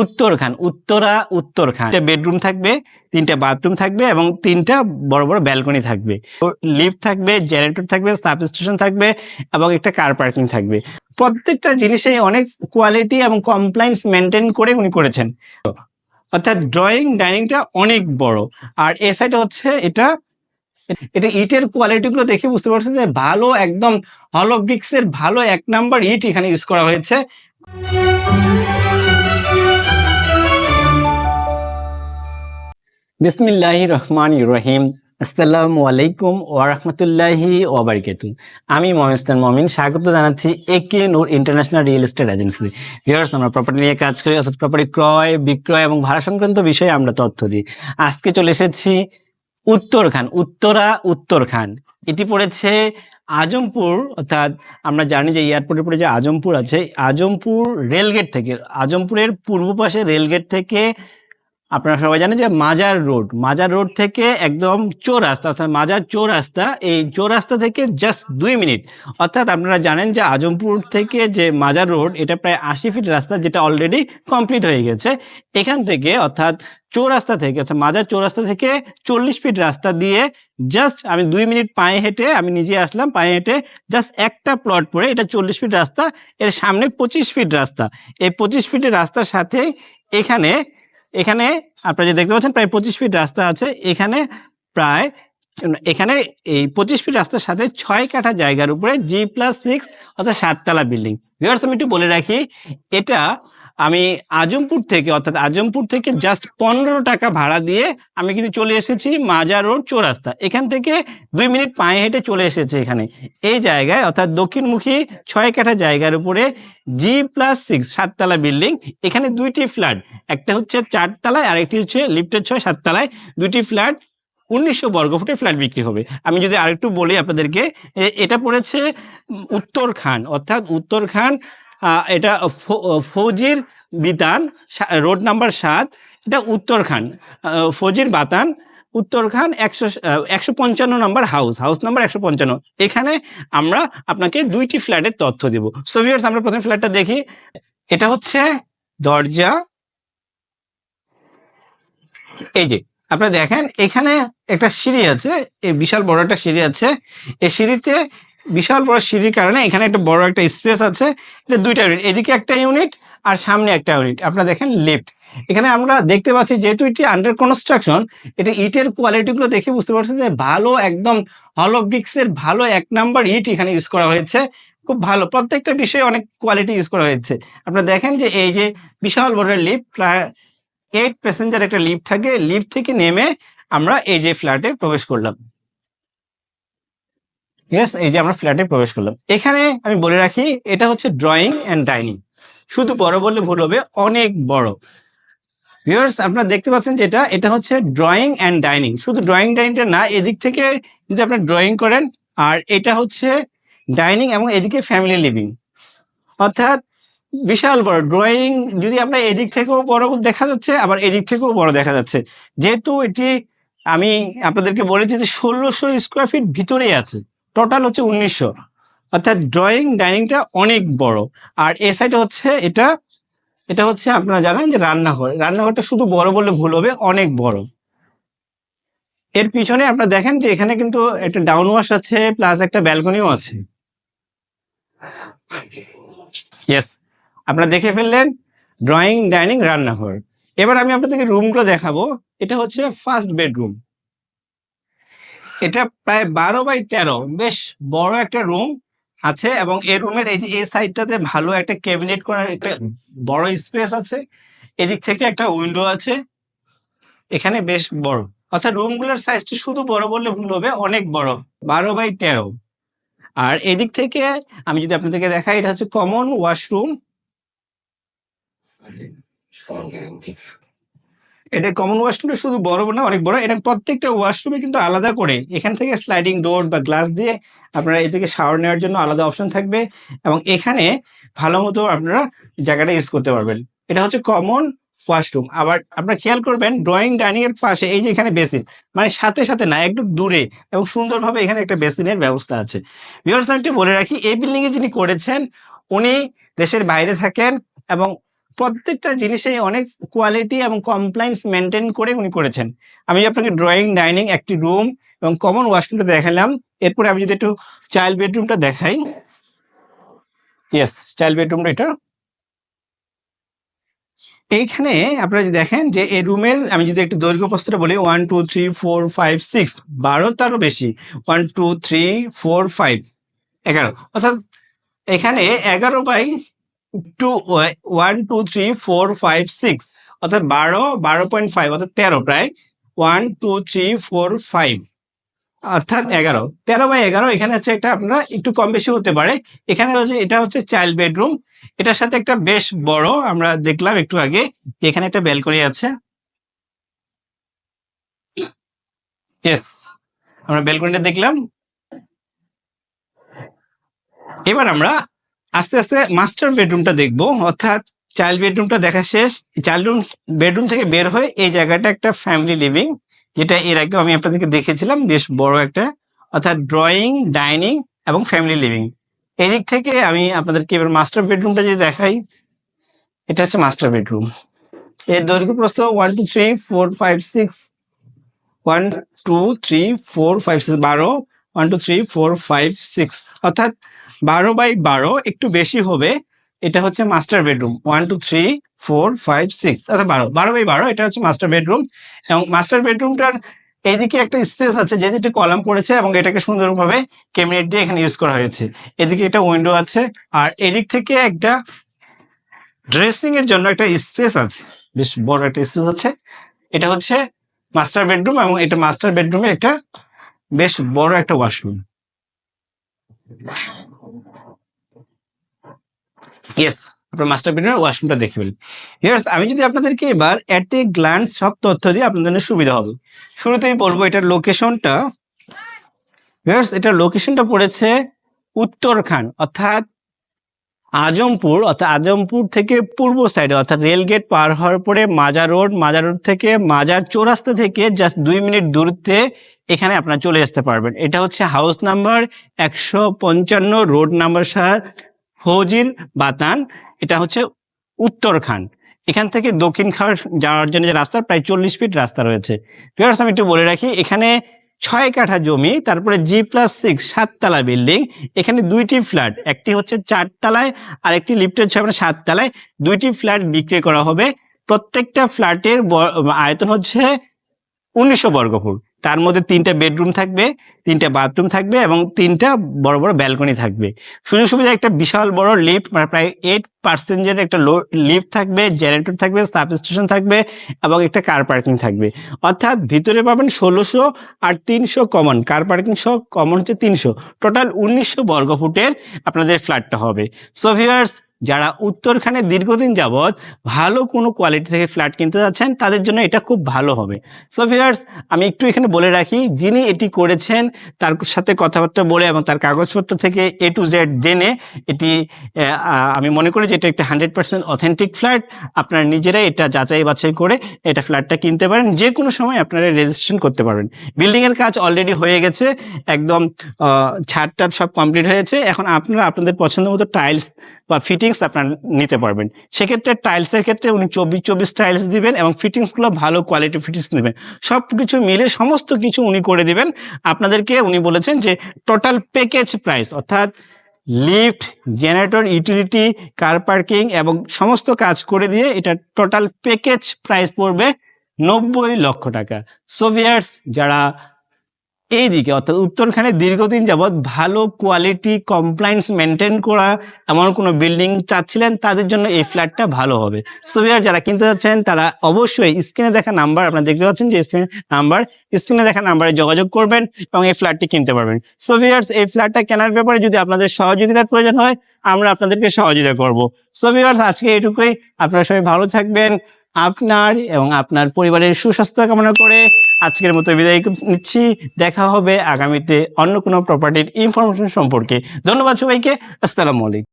উত্তর খান উত্তরা উত্তর খান একটা বেডরুম থাকবে, তিনটা বাথরুম থাকবে এবং তিনটা বড় বড় ব্যালকনি থাকবে। লিফট থাকবে জেনারেটর থাকবে সাব স্টেশন থাকবে এবং একটা কার পার্কিং থাকবে। প্রত্যেকটা জিনিসে অনেক কোয়ালিটি এবং কমপ্লাইন্স মেনটেন করে উনি করেছেন। অর্থাৎ ড্রয়িং ডাইনিংটা অনেক বড়। আর এ সাইডে হচ্ছে এটা এটা ইটের কোয়ালিটি গুলো দেখে বুঝতে পারছেন যে ভালো একদম হলো ভালো এক নাম্বার ইট এখানে ইউজ করা হয়েছে। বিসমিল্লাহি রহমান রহিম। আসসালামু আলাইকুম ওয়ারহমতুল্লাহি ওয়াবারকাতু আমি মোহাম্মদ মমিন, স্বাগত জানাচ্ছি A K Noor international real estate agency viewers, আমরা প্রপার্টি নিয়ে কাজ করি, অর্থাৎ প্রপার্টি ক্রয়, বিক্রয় এবং ভাড়া সংক্রান্ত বিষয়ে আমরা তথ্য দিই। আজকে চলে এসেছি উত্তরখান, উত্তরা উত্তরখান। এটি পড়েছে আজমপুর, অর্থাৎ আমরা জানি যে এয়ারপোর্টের পরে যে আজমপুর আছে, আজমপুর রেলগেট থেকে, আজমপুরের পূর্ব পাশে রেলগেট থেকে আপনারা সবাই জানেন যে মাজার রোড মাজার রোড থেকে একদম চৌরাস্তা অর্থাৎ মাজার চৌরাস্তা এই চৌরাস্তা থেকে জাস্ট দুই মিনিট। অর্থাৎ আপনারা জানেন যে আজমপুর থেকে যে মাজার রোড, এটা প্রায় আশি ফিট রাস্তা যেটা অলরেডি কমপ্লিট হয়ে গেছে। এখান থেকে, অর্থাৎ চৌরাস্তা থেকে, অর্থাৎ মাজার চৌরাস্তা থেকে চল্লিশ ফিট রাস্তা দিয়ে জাস্ট আমি দুই মিনিট পায়ে হেঁটে, আমি নিজে আসলাম, পায়ে হেঁটে জাস্ট একটা প্লট পরে এটা চল্লিশ ফিট রাস্তা, এর সামনে পঁচিশ ফিট রাস্তা। এই পঁচিশ ফিটের রাস্তার সাথে এখানে এখানে আপনারা যে দেখতে পাচ্ছেন প্রায় পঁচিশ ফিট রাস্তা আছে। এখানে প্রায়, এখানে এই পঁচিশ ফিট রাস্তার সাথে ছয় কাঠা জায়গার উপরে জি প্লাস সিক্স অর্থাৎ সাততলা বিল্ডিং ভিউয়ার্স, আমি একটু বলে রাখি, এটা আমি আজমপুর থেকে অর্থাৎ আজমপুর থেকে জাস্ট পনেরো টাকা ভাড়া দিয়ে আমি কিন্তু চলে এসেছি মাজার রোড চৌরাস্তা। এখান থেকে দুই মিনিট পায়ে হেঁটে চলে এসেছে এখানে। এই জায়গায় অর্থাৎ দক্ষিণমুখী ছয় কাঠা জায়গার উপরে জি প্লাস সিক্স সাততলা বিল্ডিং। এখানে দুইটি ফ্ল্যাট একটা হচ্ছে চারতলায় আর একটি হচ্ছে লিফটের ছয় সাততলায়। দুইটি ফ্ল্যাট উনিশশো বর্গফুটে ফ্ল্যাট বিক্রি হবে। আমি যদি আরেকটু বলি আপনাদেরকে এটা পড়েছে উম, উত্তর খান অর্থাৎ উত্তর খান আহ, এটা ফৌজির বিতান রোড নাম্বার সাত এটা উত্তর খান আহ, ফৌজির বাতান উত্তরখান একশো একশো পঞ্চান্ন নম্বর হাউস হাউস নাম্বার একশো পঞ্চান্ন। এখানে আমরা আপনাকে দুইটি ফ্ল্যাটের তথ্য দেব। সো ভিউয়ার্স আমরা প্রথম ফ্ল্যাটটা দেখি। এটা হচ্ছে দরজা। এই যে আপনারা দেখেন এখানে একটা সিঁড়ি আছে এই বিশাল বড় একটা সিঁড়ি আছে। এই সিঁড়িতে বিশাল বড় সিঁড়ির কারণে এখানে একটা বড় একটা স্পেস আছে, এটা দুইটা ইউনিট এদিকে একটা ইউনিট আর সামনে একটা ইউনিট আপনারা দেখেন লিফট এখানে আমরা দেখতে পাচ্ছি যেহেতু এটি আন্ডার কনস্ট্রাকশন এটা ইটের কোয়ালিটি গুলো দেখে বুঝতে পারছেন যে ভালো, একদম হলো ব্রিক্স এর ভালো এক নাম্বার ইট এখানে ইউজ করা হয়েছে। খুব ভালো। প্রত্যেকটা বিষয়ে অনেক কোয়ালিটি ইউজ করা হয়েছে। আপনারা দেখেন যে এই যে বিশাল বড় লিফট প্রায় এইট প্যাসেঞ্জার একটা লিফট থাকে। লিফট থেকে নেমে আমরা এই যে ফ্ল্যাটে প্রবেশ করলাম। ইয়েস এই যে আমরা ফ্ল্যাটে প্রবেশ করলাম। এখানে আমি বলে রাখি, এটা হচ্ছে ড্রয়িং অ্যান্ড ডাইনিং শুধু বড় বললে ভুল হবে, অনেক বড়। ভিউয়ার্স আপনারা দেখতে পাচ্ছেন যেটা এটা হচ্ছে ড্রয়িং অ্যান্ড ডাইনিং শুধু ড্রয়িং ডাইনিংটা না, এদিক থেকে যদি আপনার ড্রয়িং করেন, আর এটা হচ্ছে ডাইনিং এবং এদিকে ফ্যামিলি লিভিং অর্থাৎ বিশাল বড় ড্রয়িং যদি আমরা এদিক থেকেও বড় দেখা যাচ্ছে, আবার এদিক থেকেও বড় দেখা যাচ্ছে। যেহেতু এটি আমি আপনাদেরকে বলেছি যে ষোলোশো স্কোয়ার ফিট ভিতরেই আছে। টোটাল হচ্ছে উনিশশো। অর্থাৎ ড্রয়িং ডাইনিংটা অনেক বড়। আর এ সাইডে হচ্ছে এটা এটা হচ্ছে আপনারা জানেন যে রান্নাঘর। রান্নাঘরটা শুধু বড় বললে ভুল হবে, অনেক বড়। এর পিছনে আপনারা দেখেন যে এখানে কিন্তু একটা ডাউন ওয়াশ আছে প্লাস একটা ব্যালকনিও আছে। ইয়েস আপনারা দেখে ফেললেন ড্রয়িং ডাইনিং রান্নাঘর। এবার আমি আপনাদেরকে রুমগুলো দেখাবো। এটা হচ্ছে ফার্স্ট বেডরুম এটা প্রায় বারো বাই তেরো। বেশ বড় একটা রুম আছে এবং এই রুমের এই যে, এই সাইডটাতে ভালো একটা ক্যাবিনেট করার একটা বড় স্পেস আছে। এদিক থেকে একটা উইন্ডো আছে। এখানে বেশ বড়। অর্থাৎ রুমগুলোর সাইজটা শুধু বড় বললে ভুল হবে, অনেক বড়। বারো বাই তেরো। আর এদিক থেকে আমি যদি আপনাদেরকে দেখাই, এটা হচ্ছে কমন ওয়াশরুম এটা কমন ওয়াশরুমটা শুধু বড় না, অনেক বড়। এটা প্রত্যেকটা ওয়াশরুমে কিন্তু আলাদা করে। এখান থেকে স্লাইডিং ডোর বা গ্লাস দিয়ে আপনারা এই থেকে শাওয়ার নেওয়ার জন্য আলাদা অপশন থাকবে এবং এখানে ভালো মতো আপনারা জায়গাটা ইউজ করতে পারবেন। এটা হচ্ছে কমন ওয়াশরুম আবার আপনারা খেয়াল করবেন ড্রয়িং ডাইনিং এর পাশে এই যে এখানে বেসিন মানে সাথে সাথে না, একটু দূরে এবং সুন্দরভাবে এখানে একটা বেসিনের ব্যবস্থা আছে। আমি বলে রাখি, এই বিল্ডিং এ যিনি করেছেন, উনি দেশের বাইরে থাকেন এবং প্রত্যেকটা জিনিসেই অনেক কোয়ালিটি এবং কমপ্লায়েন্স মেনটেন করে উনি করেছেন। আমি আপনাকে ড্রয়িং ডাইনিং একটি রুম এবং কমন ওয়াশরুমটা দেখালাম। এরপরে আমি যদি একটু চাইল্ড বেডরুমটা দেখাই। ইয়েস চাইল্ড বেডরুমটা এটা। এইখানে আপনারা দেখেন যে এই রুমের আমি যদি একটু দৈর্ঘ্য প্রস্তটা বলি one two three four five six বারো তারও বেশি। One two three four five এগারো। অর্থাৎ এখানে এগারো by two one two three four five six অর্থাৎ বারো বারো পয়েন্ট ফাইভ অর্থাৎ তেরো প্রায়। One two three four five অর্থাৎ এগারো। তেরো বাই এগারো, এখানে হচ্ছে একটা আপনারা একটু কম বেশি হতে পারে। এখানে হচ্ছে, এটা হচ্ছে চাইল্ড বেডরুম এটার সাথে একটা বেশ বড়, আমরা দেখলাম একটু আগে যে এখানে একটা ব্যালকনি আছে। ইয়েস আমরা ব্যালকনিটা দেখলাম। এবার আমরা আস্তে আস্তে মাস্টার বেডরুমটা দেখব। অর্থাৎ চাইল্ড বেডরুমটা দেখা শেষ। চাইল্ড রুম বেডরুম থেকে বের হয়ে এই জায়গাটা একটা ফ্যামিলি লিভিং যেটা এর আগে আমি আপনাদেরকে দেখেছিলাম, বেশ বড় একটা। অর্থাৎ ড্রয়িং ডাইনিং এবং ফ্যামিলি লিভিং এদিক থেকে আমি আপনাদেরকে এবার মাস্টার বেডরুমটা যদি দেখাই, এটা হচ্ছে মাস্টার বেডরুম এর দৈর্ঘ্য প্রস্থ one two three four five six one two three four five six বারো one two three four five six অর্থাৎ বারো বাই বারো একটু বেশি হবে, এটা হচ্ছে master bedroom one two three four five six আচ্ছা বারো। বারো বাই বারো, এটা হচ্ছে মাস্টার বেডরুম এবং মাস্টার বেডরুমটার এইদিকে একটা স্পেস আছে, যেদিকে কলাম পড়েছে এবং এটাকে সুন্দরভাবে ক্যাবিনেট দিয়ে এখানে ইউজ করা হয়েছে। এদিকে একটা উইন্ডো আছে, আর এদিক থেকে একটা ড্রেসিং এর জন্য একটা স্পেস আছে। বেশ বড় একটা স্পেস আছে। এটা হচ্ছে মাস্টার বেডরুম এবং এটা মাস্টার বেডরুমের একটা বেশ বড় একটা ওয়াশরুম ইয়েস আপনার মাস্টার বেডরুমের ওয়াশরুমটা দেখে ফেলি। ইয়ার্স আমি যদি আপনাদেরকে এবার অ্যাট এ গ্ল্যান্স সব তথ্য দিয়ে আপনাদের জন্য সুবিধা হবে। শুরুতেই বলব এটার লোকেশনটা ইয়ার্স এটার লোকেশনটা পড়েছে উত্তরখান, অর্থাৎ আজমপুর অর্থাৎ আজমপুর থেকে পূর্ব সাইডে অর্থাৎ রেলগেট পার হওয়ার পরে মাজার রোড মাজার রোড থেকে মাজার চৌরাস্তা থেকে জাস্ট দুই মিনিট দূরত্বে এখানে আপনারা চলে আসতে পারবেন। এটা হচ্ছে হাউস নাম্বার একশো পঞ্চান্ন রোড নাম্বার সাত ফৌজির বাতান, এটা হচ্ছে উত্তরখান্ড এখান থেকে দক্ষিণ খাওয়ার যাওয়ার জন্য যে রাস্তা, প্রায় চল্লিশ ফিট রাস্তা রয়েছে। ভিউয়ার্স আমি একটু বলে রাখি, এখানে ছয় কাঠা জমি, তারপরে জি প্লাস সিক্স সাততলা বিল্ডিং। এখানে দুইটি ফ্ল্যাট, একটি হচ্ছে চারতলায় আর একটি লিফটের হচ্ছে আপনার সাততলায়। দুইটি ফ্ল্যাট বিক্রি করা হবে। প্রত্যেকটা ফ্ল্যাটের আয়তন হচ্ছে উনিশশো বর্গফুট। তার মধ্যে তিনটা বেডরুম থাকবে, তিনটা বাথরুম থাকবে এবং তিনটা বড় বড় ব্যালকনি থাকবে। সুযোগ সুবিধা, একটা বিশাল বড় লিফট মানে প্রায় এইট পার্সেন্টের একটা লিফট থাকবে জেনারেটর থাকবে সাব স্টেশন থাকবে এবং একটা কার পার্কিং থাকবে। অর্থাৎ ভিতরে পাবেন ষোলোশো আর তিনশো কমন কার পার্কিং সহ কমন হচ্ছে তিনশো। টোটাল উনিশশো বর্গফুটের আপনাদের ফ্ল্যাটটা হবে। সো ভিউয়ার্স যারা উত্তরখানে দীর্ঘদিন যাবৎ ভালো কোনো কোয়ালিটি থেকে ফ্ল্যাট কিনতে যাচ্ছেন, তাদের জন্য এটা খুব ভালো হবে। সো ভিউয়ার্স আমি একটু এখানে বলে রাখি, যিনি এটি করেছেন, তার সাথে কথাবার্তা বলে এবং তার কাগজপত্র থেকে এ টু জেড জেনে এটি আমি মনে করি যে এটা একটা হান্ড্রেড পার্সেন্ট অথেন্টিক ফ্ল্যাট আপনারা নিজেরাই এটা যাচাই বাছাই করে এটা ফ্ল্যাটটা কিনতে পারেন। যে কোনো সময় আপনারা রেজিস্ট্রেশন করতে পারবেন। বিল্ডিংয়ের কাজ অলরেডি হয়ে গেছে, একদম ছাদ টাদ সব কমপ্লিট হয়েছে। এখন আপনারা আপনাদের পছন্দ মতো টাইলস বা ফিটিংস আপনারা নিতে পারবেন। সেক্ষেত্রে টাইলসের ক্ষেত্রে উনি চব্বিশ চব্বিশ টাইলস দিবেন এবং ফিটিংসগুলো ভালো কোয়ালিটি ফিটিংস নেবেন। সব কিছু মিলে সমস্ত কিছু উনি করে দিবেন। আপনাদেরকে উনি বলেছেন যে টোটাল প্যাকেজ প্রাইস অর্থাৎ lift generator utility car parking এবং সমস্ত কাজ করে দিয়ে এটা টোটাল প্যাকেজ প্রাইস পড়বে নব্বই লক্ষ টাকা। সোভিয়ার্স যারা এইদিকে, অর্থাৎ উত্তরখানে দীর্ঘদিন যাবৎ ভালো কোয়ালিটি কমপ্লায়েন্স মেনটেন করা এমন কোনো বিল্ডিং চাচ্ছিলেন, তাদের জন্য এই ফ্ল্যাটটা ভালো হবে। সোভিয়ার যারা কিনতে যাচ্ছেন, তারা অবশ্যই স্ক্রিনে দেখা নাম্বার আপনারা দেখতে পাচ্ছেন যে স্ক্রিনে নাম্বার স্ক্রিনে দেখা নাম্বারে যোগাযোগ করবেন এবং এই ফ্ল্যাটটি কিনতে পারবেন। সোভিয়ার্স এই ফ্ল্যাটটা কেনার ব্যাপারে যদি আপনাদের সহযোগিতার প্রয়োজন হয়, আমরা আপনাদেরকে সহযোগিতা করব। সোভিয়ার্স আজকে এটুকুই। আপনারা সবাই ভালো থাকবেন। আপনার এবং আপনার পরিবারের সুস্বাস্থ্য কামনা করে আজকের মতো বিদায় নিচ্ছি। দেখা হবে আগামীতে অন্য কোনো প্রপার্টির ইনফরমেশন সম্পর্কে। ধন্যবাদ সবাইকে। আসসালামু আলাইকুম।